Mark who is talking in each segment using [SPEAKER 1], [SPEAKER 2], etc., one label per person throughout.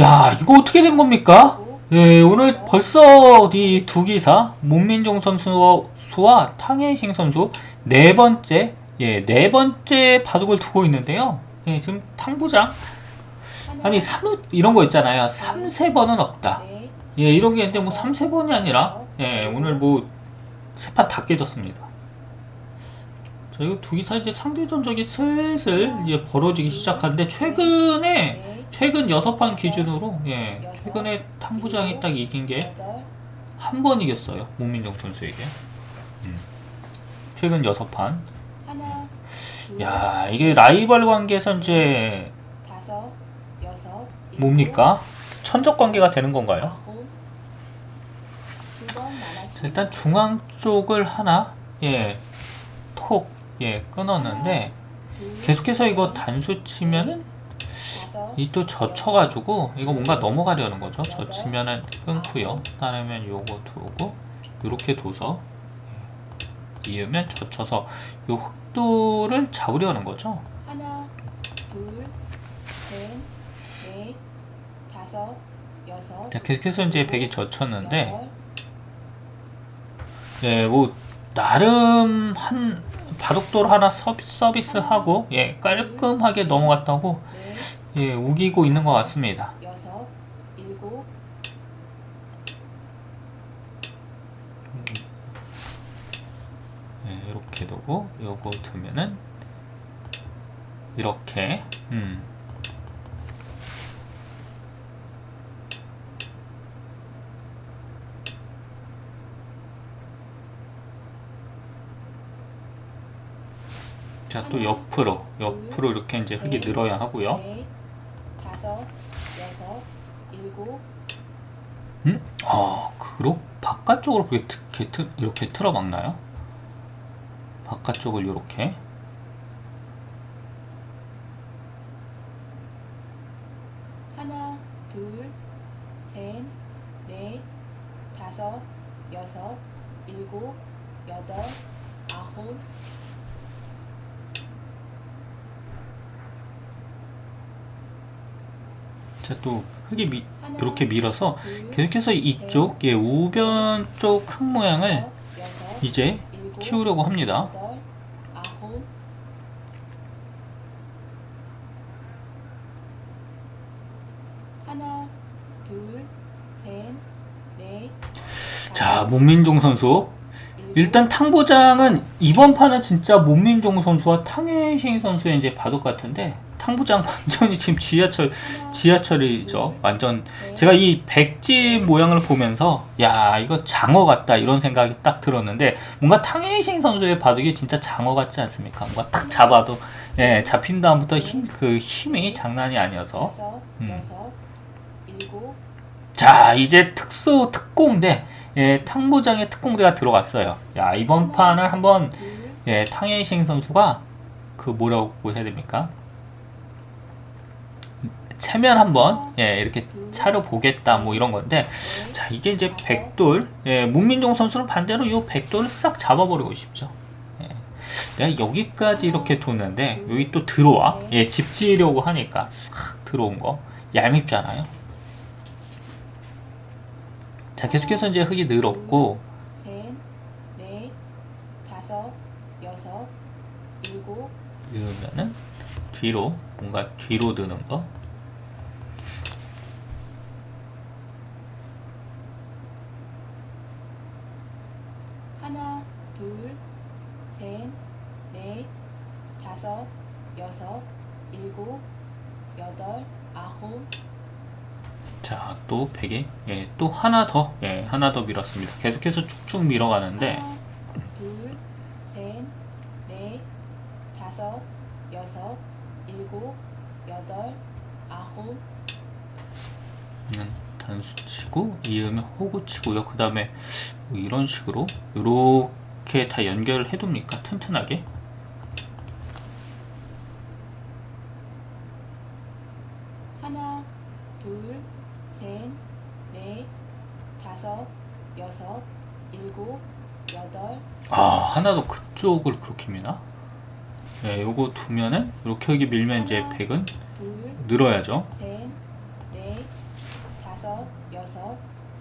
[SPEAKER 1] 야, 이거 어떻게 된 겁니까? 예, 오늘 벌써 이 두 기사 문민종 선수와 수와 탕예싱 선수 네 번째 예, 네 번째 바둑을 두고 있는데요. 예, 지금 탕부장 아니 3 이런 거 있잖아요. 3, 세 번은 없다.
[SPEAKER 2] 넷,
[SPEAKER 1] 예, 이런 게 있는데 뭐 3, 세 번이 아니라 예, 오늘 뭐 세판 다 깨졌습니다. 자, 이거 두 기사 이제 상대 전적이 슬슬 이제 벌어지기 시작하는데 최근에
[SPEAKER 2] 넷,
[SPEAKER 1] 최근 여섯 판 기준으로 예, 최근에 탕부장이 딱 이긴 게 한 번 이겼어요. 문민정 선수에게. 음. 최근 여섯 판.
[SPEAKER 2] 둘,
[SPEAKER 1] 야, 이게 라이벌 관계에서 이제 뭡니까? 천적 관계가 되는 건가요? 자, 일단 중앙 쪽을 하나 예, 톡 예, 끊었는데
[SPEAKER 2] 둘,
[SPEAKER 1] 계속해서 이거 단수 치면은 이 또 젖혀가지고 이거 뭔가 넘어가려는 거죠. 젖히면은 끊고요. 따르면 요거 두고 이렇게 둬서 예, 이으면 젖혀서 요 흑도를 잡으려는 거죠.
[SPEAKER 2] 하나, 둘, 셋, 넷, 다섯, 여섯,
[SPEAKER 1] 자, 계속해서 이제 백이 젖혔는데 예, 뭐 나름 한 바둑돌 하나 서비, 서비스하고 예, 깔끔하게 넘어갔다고
[SPEAKER 2] 넷,
[SPEAKER 1] 예, 우기고 있는 것 같습니다.
[SPEAKER 2] 여섯, 일곱,
[SPEAKER 1] 예, 이렇게 두고 요거 두면은 이렇게 음. 자, 또 옆으로 옆으로 이렇게 이제 흙이 늘어야 하고요.
[SPEAKER 2] 일곱,
[SPEAKER 1] 음? 아, 그렇 바깥쪽으로 그렇게 트, 이렇게, 트, 이렇게 틀어 막나요? 바깥쪽을 이렇게
[SPEAKER 2] 하나, 둘, 셋, 넷, 다섯, 여섯, 일곱, 여덟, 아홉,
[SPEAKER 1] 자, 또 흙이 미, 이렇게 밀어서
[SPEAKER 2] 둘,
[SPEAKER 1] 계속해서 이쪽 예, 우변 쪽 흙 모양을 이제 키우려고 합니다. 자, 문민종 선수. 일단 탕부장은 이번 판은 진짜 문민종 선수와 탕혜싱 선수의 이제 바둑 같은데 탕부장 완전히 지금 지하철 지하철이죠. 완전 제가 이 백지 모양을 보면서 야 이거 장어 같다 이런 생각이 딱 들었는데 뭔가 탕혜싱 선수의 바둑이 진짜 장어 같지 않습니까? 뭔가 탁 잡아도 예 잡힌 다음부터 힘 그 힘이 장난이 아니어서 음. 자 이제 특수 특공대 예 탕부장의 특공대가 들어갔어요. 야 이번 판을 한번
[SPEAKER 2] 둘,
[SPEAKER 1] 예 탕혜싱 선수가 그 뭐라고 해야 됩니까? 체면 한번 예 이렇게 차려 보겠다 뭐 이런 건데
[SPEAKER 2] 넷,
[SPEAKER 1] 자 이게 이제 백돌 예 문민종 선수는 반대로 이 백돌을 싹 잡아버리고 싶죠. 예. 내가 여기까지 이렇게 뒀는데 여기 또 들어와 예 집 지으려고 하니까 싹 들어온 거 얄밉잖아요. 자 계속해서 이제 흙이 늘었고 이러면은 뒤로 뭔가 뒤로 드는 거
[SPEAKER 2] 하나, 둘, 셋, 넷, 다섯, 여섯, 일곱, 여덟, 아홉,
[SPEAKER 1] 자, 또 베개. 예, 또 하나 더. 예, 하나 더 밀었습니다. 계속해서 쭉쭉 밀어가는데
[SPEAKER 2] 하나, 둘, 셋, 넷, 다섯, 여섯, 일곱, 여덟, 아홉,
[SPEAKER 1] 음, 단수 치고 이으면 호구 치고요. 그 다음에 뭐 이런 식으로 이렇게 다 연결을 해둡니까? 튼튼하게.
[SPEAKER 2] 하나, 둘, 셋, 넷, 다섯, 여섯, 일곱, 여덟,
[SPEAKER 1] 아, 하나 더 그쪽을 그렇게 미나? 예, 요거 두면은 이렇게 여기 밀면 이제 백은
[SPEAKER 2] 둘,
[SPEAKER 1] 늘어야죠.
[SPEAKER 2] 셋, 넷, 여섯,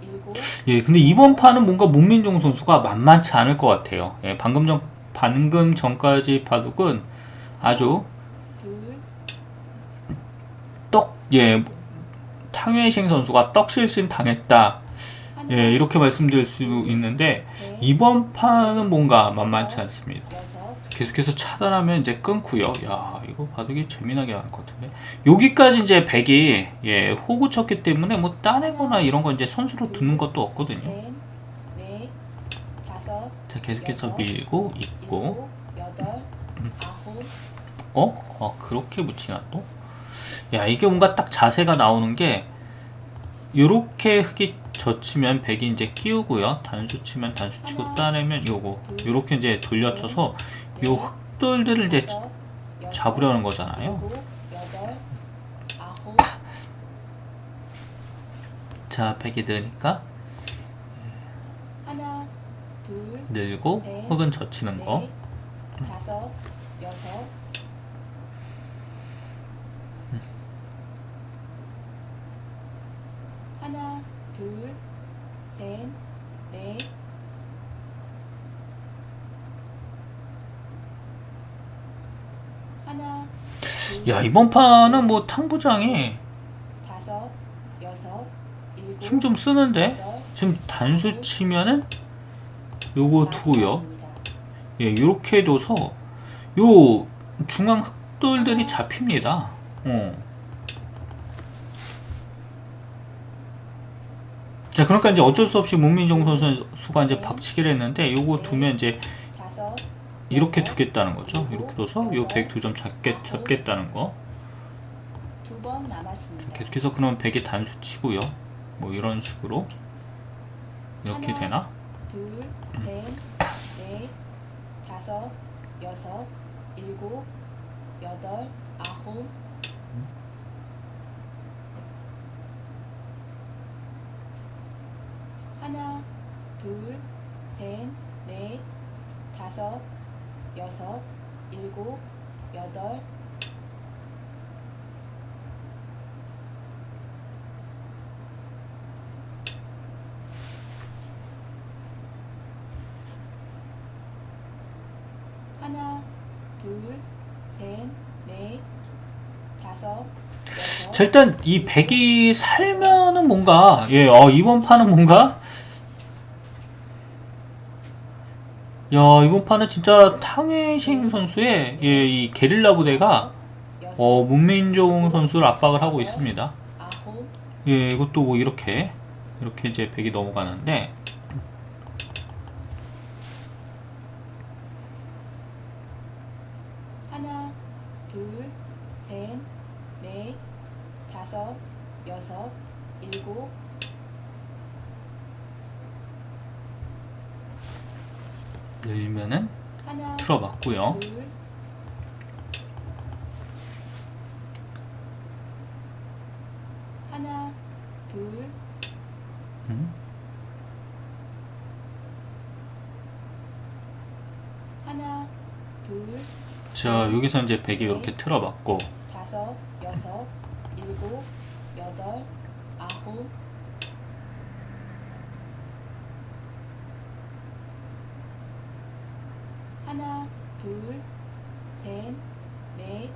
[SPEAKER 2] 일곱,
[SPEAKER 1] 예, 근데 이번 판은 뭔가 문민종 선수가 만만치 않을 것 같아요. 예, 방금 전 방금 전까지 바둑은 아주
[SPEAKER 2] 둘,
[SPEAKER 1] 떡, 예, 탕웨이싱 선수가 떡실신 당했다. 예, 이렇게 말씀드릴 수 있는데
[SPEAKER 2] 셋,
[SPEAKER 1] 이번 판은 뭔가 만만치 않습니다. 계속해서 차단하면 이제 끊고요. 야, 이거 바둑이 재미나게 할 것 같은데. 여기까지 이제 백이 예, 호구 쳤기 때문에 뭐 따내거나 이런 거 이제 선수로 두는 것도 없거든요. 자, 계속해서 밀고 있고.
[SPEAKER 2] 여덟, 아홉,
[SPEAKER 1] 어? 어, 그렇게 붙이나 또? 야, 이게 뭔가 딱 자세가 나오는 게 요렇게 흙이 젖히면 백이 이제 끼우고요. 단수 치면 단수 치고 따내면 요거.
[SPEAKER 2] 둘,
[SPEAKER 1] 요렇게 이제 돌려쳐서 요 흙돌들을 이제 잡으려는 거잖아요. 자, 백이
[SPEAKER 2] 둘,
[SPEAKER 1] 늘고
[SPEAKER 2] 셋,
[SPEAKER 1] 흙은 젖히는 거.
[SPEAKER 2] 넷, 다섯, 여섯, 하나, 둘, 셋, 넷, 하나, 둘,
[SPEAKER 1] 야, 이번 판은 뭐 탕부장이
[SPEAKER 2] 다섯, 여섯, 일곱,
[SPEAKER 1] 힘 좀 쓰는데
[SPEAKER 2] 여덟,
[SPEAKER 1] 지금 단수 치면은 요거 두고요.
[SPEAKER 2] 마지막입니다.
[SPEAKER 1] 예, 요렇게 둬서 요 중앙 흑돌들이 잡힙니다. 어. 자, 그러니까 이제 어쩔 수 없이 문민종 선수가 이제 박치기를 했는데 요거 두면 이제 이렇게 두겠다는 거죠. 이렇게 둬서 요백두점 잡겠, 잡겠다는 거.
[SPEAKER 2] 두번 남았습니다.
[SPEAKER 1] 계속해서 그러면 백이 단수 치고요. 뭐 이런 식으로 이렇게
[SPEAKER 2] 하나.
[SPEAKER 1] 되나?
[SPEAKER 2] 둘, 셋, 넷, 다섯, 여섯, 일곱, 여덟, 아홉, 하나, 둘, 셋, 넷, 다섯, 여섯, 일곱, 여덟, 하나, 둘, 셋, 넷, 다섯,
[SPEAKER 1] 자, 일단 이 백이 살면은 뭔가 예, 어, 이번 판은 뭔가 야, 이번 판은 진짜 탕웨이싱 선수의 예, 이 게릴라 부대가 어, 문민종 선수를 압박을 하고 있습니다.
[SPEAKER 2] 아홉,
[SPEAKER 1] 예, 이것도 뭐 이렇게 이렇게 이제 백이 넘어가는데
[SPEAKER 2] 하나, 둘, 셋, 넷, 다섯, 여섯, 일곱,
[SPEAKER 1] 늘면은
[SPEAKER 2] 하나,
[SPEAKER 1] 틀어봤고요.
[SPEAKER 2] 둘, 하나, 둘,
[SPEAKER 1] 음.
[SPEAKER 2] 하나, 둘,
[SPEAKER 1] 자, 여기서 이제 백이 이렇게 틀어봤고
[SPEAKER 2] 다섯, 여섯, 일곱, 여덟, 아홉, 하나, 둘, 셋, 넷,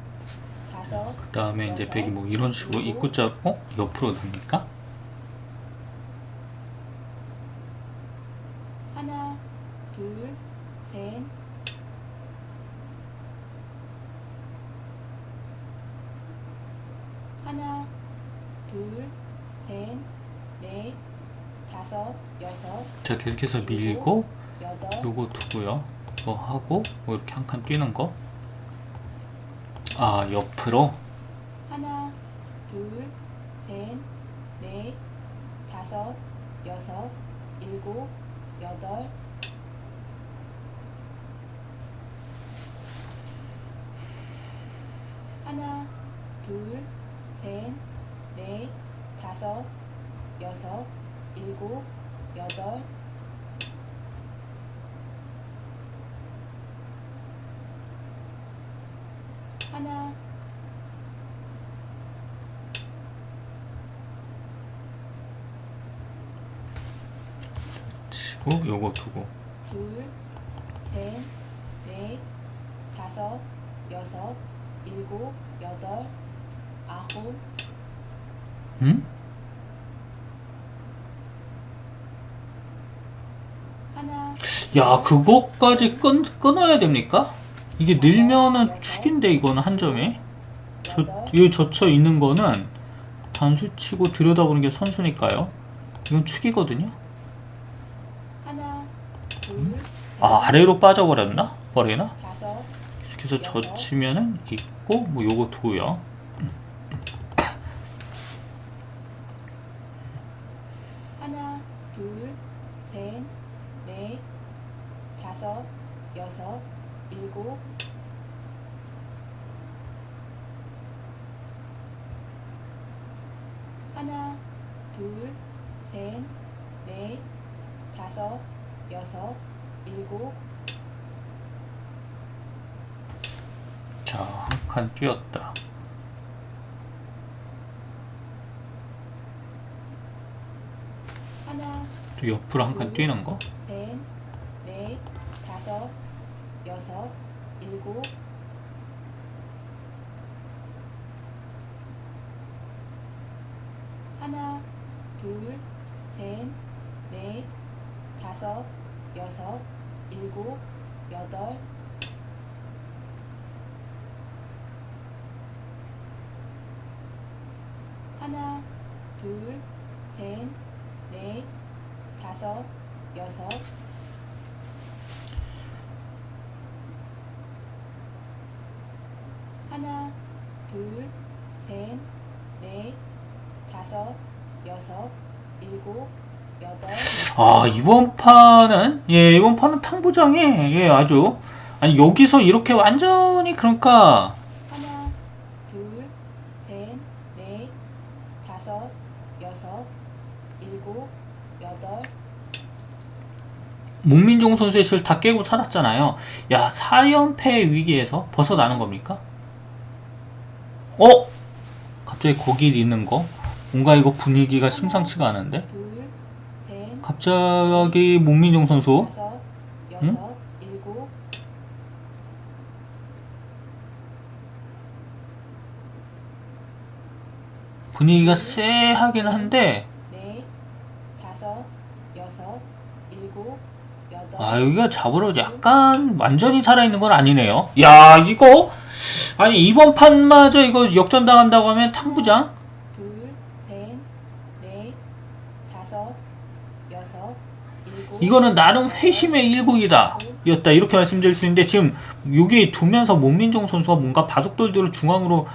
[SPEAKER 2] 다섯,
[SPEAKER 1] 그 다음에 이제 백이 뭐 이런 식으로 입구자 어? 옆으로 됩니까?
[SPEAKER 2] 하나, 둘, 셋, 하나, 둘, 셋, 넷, 다섯, 여섯,
[SPEAKER 1] 자, 계속해서 밀고 요거 두고요. 뭐 하고 뭐 이렇게 한 칸 뛰는 거. 아, 옆으로
[SPEAKER 2] 하나, 둘, 셋, 넷, 다섯, 여섯, 일곱, 여덟, 하나, 둘, 셋, 넷, 다섯, 여섯, 일곱, 여덟, 하나,
[SPEAKER 1] 두고 요거 두고
[SPEAKER 2] 둘, 셋, 넷, 다섯, 여섯, 일곱, 여덟, 아홉,
[SPEAKER 1] 응?
[SPEAKER 2] 하나,
[SPEAKER 1] 야 그거까지 끊, 끊어야 됩니까? 이게 늘면은 축인데 이거는 한 점에 저, 이 젖혀 있는 거는 단수 치고 들여다보는 게 선수니까요. 이건 축이거든요.
[SPEAKER 2] 하나, 둘, 셋,
[SPEAKER 1] 아 아래로 빠져버렸나? 버리나? 계속해서 젖히면은 있고 뭐 요거 두고요
[SPEAKER 2] 하나, 둘, 셋, 넷, 다섯, 여섯, 일곱, 하나, 둘, 셋, 넷, 다섯, 여섯, 일곱,
[SPEAKER 1] 자 한 칸 뛰었다
[SPEAKER 2] 하나,
[SPEAKER 1] 또 옆으로 한 칸 뛰는 거?
[SPEAKER 2] 셋, 넷, 다섯, 여섯, 일곱, 하나, 둘, 셋, 넷, 다섯, 여섯, 일곱, 여덟, 하나, 둘, 셋, 넷, 다섯, 여섯, 하나, 둘, 셋, 넷, 다섯, 여섯, 일곱, 여덟,
[SPEAKER 1] 아 이번 판은? 예 이번 판은 탕부장이 예 아주. 아니 여기서 이렇게 완전히 그러니까
[SPEAKER 2] 하나, 둘, 셋, 넷, 다섯, 여섯, 일곱, 여덟,
[SPEAKER 1] 문민종 선수의 실을 다 깨고 살았잖아요. 야 4연패 위기에서 벗어나는 겁니까? 어? 갑자기 거기 있는 거? 뭔가 이거 분위기가 심상치가 않은데? 갑자기 문민종 선수
[SPEAKER 2] 일곱,
[SPEAKER 1] 분위기가 쎄하긴 한데
[SPEAKER 2] 넷, 다섯, 여섯, 일곱, 여덟,
[SPEAKER 1] 아 여기가 잡으러 약간 완전히 살아있는 건 아니네요. 야 이거? 아니 이번 판마저 이거 역전당한다고 하면 탕부장?
[SPEAKER 2] 둘, 셋, 넷, 다섯, 여섯, 일곱,
[SPEAKER 1] 이거는 나름 회심의 일국이다. 였다. 이렇게 말씀드릴 수 있는데 지금 여기 두면서 문민종 선수가 뭔가 바둑돌들을 중앙으로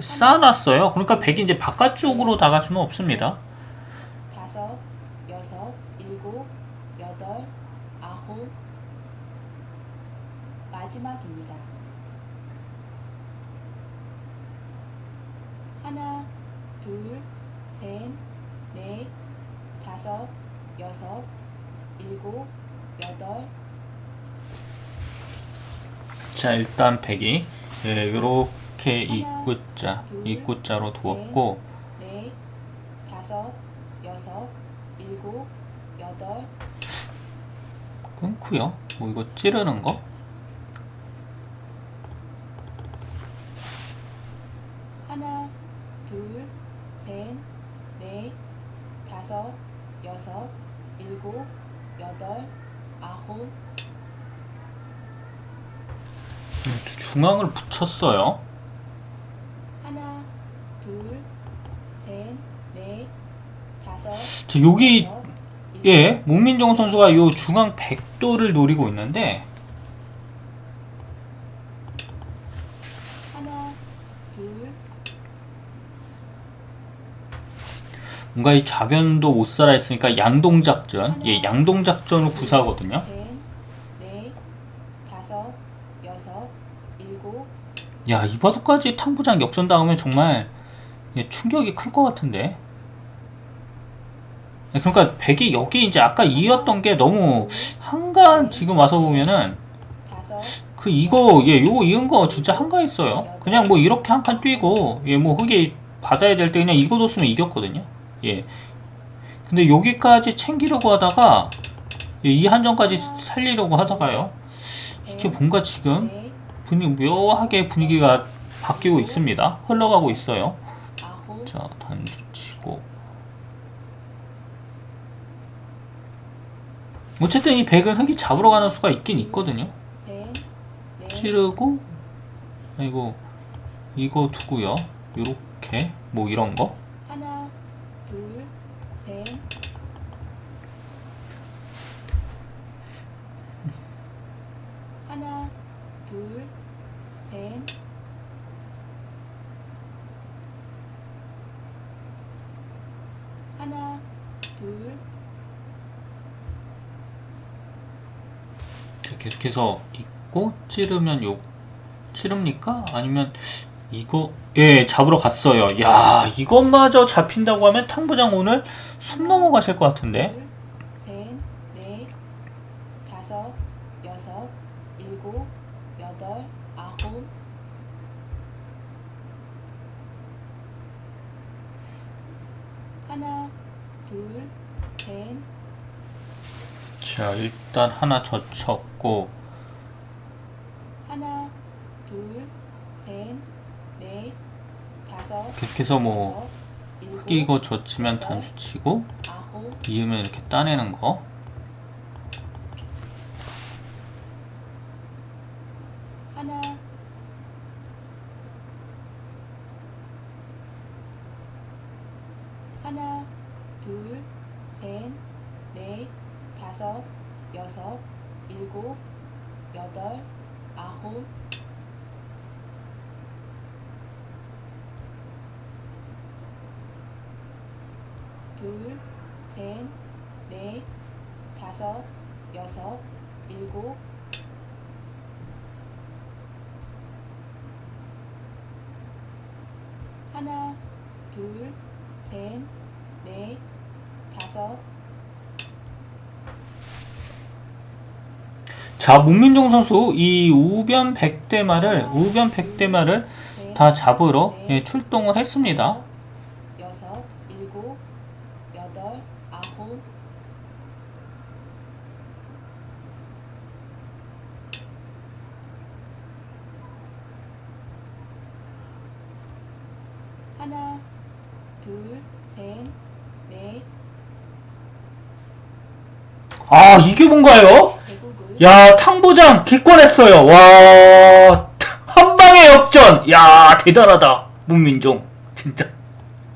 [SPEAKER 1] 쌓아놨어요. 그러니까 백이 이제 바깥쪽으로 나갈 수는 없습니다
[SPEAKER 2] 다섯, 여섯, 일곱, 여덟, 아홉, 마지막입니다. 하나, 둘, 셋, 넷, 다섯, 여섯, 일곱, 여덟,
[SPEAKER 1] 자 일단 백이. 예, 요렇게 입구자 입구자로 두었고.
[SPEAKER 2] 넷, 다섯, 여섯, 일곱, 여덟,
[SPEAKER 1] 끊고요. 뭐 이거 찌르는 거
[SPEAKER 2] 하나, 둘, 셋, 넷, 다섯, 여섯, 일곱, 여덟, 아홉,
[SPEAKER 1] 중앙을 붙였어요.
[SPEAKER 2] 하나, 둘, 셋, 넷, 다섯,
[SPEAKER 1] 자, 여기
[SPEAKER 2] 여섯, 일곱,
[SPEAKER 1] 예 문민종 선수가 요 중앙 백도를 노리고 있는데
[SPEAKER 2] 하나, 둘,
[SPEAKER 1] 뭔가 이 좌변도 못 살아 있으니까 양동 작전 예 양동 작전을 구사하거든요 야, 이 바둑까지 탕부장 역전 당하면 정말 예, 충격이 클 것 같은데. 예, 그러니까 백이 여기 이제 아까 이었던 게 너무 한간 지금 와서 보면은 그 이거 예 요거 이은 거 진짜 한가했어요. 그냥 뭐 이렇게 한칸 뛰고 예 뭐 흑이 받아야 될 때 그냥 이거 뒀으면 이겼거든요. 예. 근데 여기까지 챙기려고 하다가 이 한정까지 살리려고 하다가요. 이게 뭔가 지금
[SPEAKER 2] 넷,
[SPEAKER 1] 분위기 묘하게 분위기가 바뀌고 있습니다. 흘러가고 있어요. 자, 단수 치고. 어쨌든 이 백은 흙이 잡으러 가는 수가 있긴 있거든요.
[SPEAKER 2] 셋, 넷,
[SPEAKER 1] 찌르고, 아이고, 이거 두고요. 요렇게, 뭐 이런 거.
[SPEAKER 2] 하나, 둘, 셋, 하나, 둘, 셋, 하나, 둘,
[SPEAKER 1] 계속해서 있고, 찌르면 요, 찌릅니까? 아니면, 이거, 예, 잡으러 갔어요. 야, 이것마저 잡힌다고 하면 탕부장 오늘 숨 넘어가실 것 같은데.
[SPEAKER 2] 둘, 셋, 넷, 다섯, 여섯, 일곱, 여덟, 아홉, 하나, 둘, 셋,
[SPEAKER 1] 자, 일단 하나 젖혔고,
[SPEAKER 2] 하나, 둘, 셋, 넷, 다섯,
[SPEAKER 1] 계속해서 뭐,
[SPEAKER 2] 여섯, 일곱,
[SPEAKER 1] 이거 젖히면 단수 치고,
[SPEAKER 2] 아홉,
[SPEAKER 1] 이으면 이렇게 따내는 거.
[SPEAKER 2] 하나, 하나, 둘, 셋, 넷, 다섯, 여섯, 일곱, 여덟, 아홉, 둘, 셋, 넷, 다섯, 여섯, 일곱, 하나, 둘, 셋, 넷, 다섯,
[SPEAKER 1] 자, 문민종 선수 이 우변 백대마를 우변 백대마를
[SPEAKER 2] 셋,
[SPEAKER 1] 다 잡으러 예, 출동을 했습니다.
[SPEAKER 2] 여섯, 일곱, 여덟, 아홉, 하나, 둘, 셋, 넷,
[SPEAKER 1] 아, 이게 뭔가요? 야, 탕보장 기권했어요. 와, 한 방의 역전. 야, 대단하다. 문민종. 진짜.